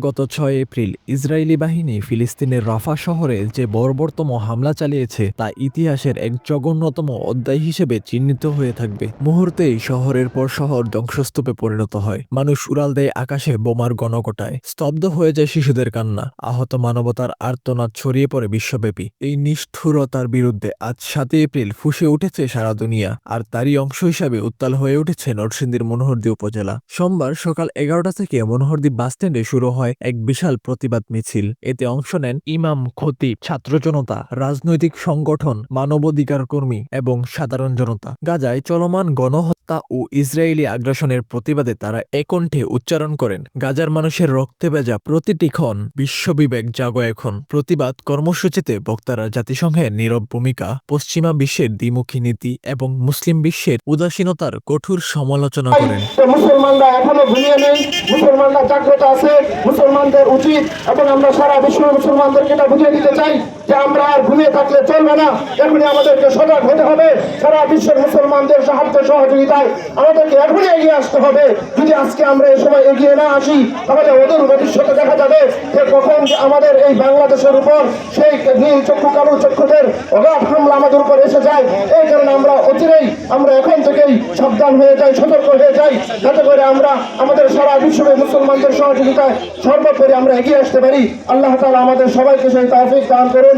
গত ছয় April Israeli বাহিনী ফিলিস্তিনের রাফা শহরে যে বর্বরতম হামলা চালিয়েছে তা ইতিহাসের এক জঘন্যতম অধ্যায় হিসেবে চিহ্নিত হয়ে থাকবে। মুহূর্তেই শহরের পর শহর ধ্বংসস্তূপে পরিণত হয়। মানুষ উড়াল দেয় আকাশে বোমার গণকটায়। স্তব্ধ হয়ে যায় শিশুদের কান্না। আহত মানবতার আর্তনাদ ছড়িয়ে পড়ে বিশ্বব্যাপী। এই নিষ্ঠুরতার বিরুদ্ধে আজ সাতই এপ্রিল ফুসে উঠেছে সারা দুনিয়া। আর তারই অংশ হিসাবে উত্তাল হয়ে উঠেছে নরসিংদীর মনোহরদী উপজেলা। সোমবার সকাল এগারোটা থেকে মনোহরদী বাসস্ট্যান্ডে শুরু হয় এক বিশাল প্রতিবাদ মিছিল। এতে অংশ নেন ইমাম, খতিব, ছাত্র জনতা, রাজনৈতিক সংগঠন, মানবাধিকার কর্মী এবং সাধারণ জনতা। গাজায় চলমান গণহত্যা ও ইসরায়েলি আগ্রাসনের প্রতিবাদে তারা একণ্ঠে উচ্চারণ করেন, গাজার মানুষের রক্তে ভেজা প্রতিটি ক্ষণ বিশ্ববিবেক জাগো এখন। প্রতিবাদ কর্মসূচিতে বক্তারা জাতিসংঘের নীরব ভূমিকা, পশ্চিমা বিশ্বের দ্বিমুখী নীতি এবং মুসলিম বিশ্বের উদাসীনতার কঠোর সমালোচনা করেন। মুসলমানরা এখনও নেই মুসলমানরা জাগ্রত আছে, মুসলমানদের উচিত, এবং আমরা সারা বিশ্ব মুসলমানদেরকে এটা বুঝিয়ে দিতে চাই যে আমরা আর ঘুমিয়ে থাকলে চলবে না। এখনই আমাদেরকে সজাগ হতে হবে, সারা বিশ্বের মুসলমানদের সাহায্য সহযোগিতায় আমাদেরকে এখনই এগিয়ে আসতে হবে। যদি আজকে আমরা এই সময় এগিয়ে না আসি, তাহলে ওদের ভবিষ্যতে দেখা যাবে যে কখন আমাদের এই বাংলাদেশের উপর সেই নীল চক্ষু, কালো চক্ষুদের অগাধ হামলা আমাদের উপর এসে যায়। এই কারণে আমরা অচিরেই, আমরা এখন থেকেই সাবধান হয়ে যাই, সতর্ক হয়ে যাই, যাতে করে আমরা আমাদের সারা বিশ্বে মুসলমানদের সহযোগিতায় সর্বোপরি আমরা এগিয়ে আসতে পারি। আল্লাহ তাআলা আমাদের সবাইকে সেই তৌফিক দান করুন।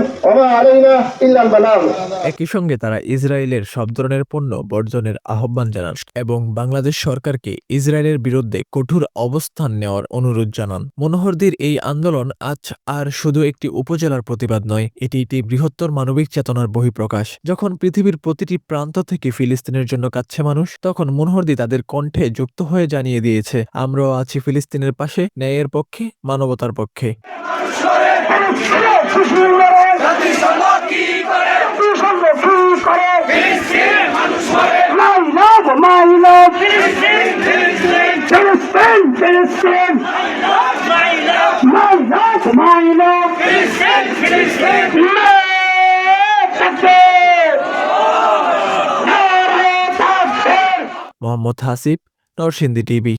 একই সঙ্গে তারা ইসরায়েলের সব ধরনের পণ্য বর্জনের আহ্বান জানান এবং বাংলাদেশ সরকারকে ইসরায়েলের বিরুদ্ধে কঠোর অবস্থান নেওয়ার অনুরোধ জানান। মনোহরদীর এই আন্দোলন আজ আর শুধু একটি উপজেলার প্রতিবাদ নয়, এটি একটি বৃহত্তর মানবিক চেতনার বহিঃপ্রকাশ। যখন পৃথিবীর প্রতিটি প্রান্ত থেকে ফিলিস্তিনের জন্য কাচ্ছে মানুষ, তখন মনোহরদি তাদের কণ্ঠে যুক্ত হয়ে জানিয়ে দিয়েছে, আমরাও আছি ফিলিস্তিনের পাশে ন্যায়ের পক্ষে মানবতার পক্ষে। মোহাম্মদ হাসিব নরসিংদী টিভি।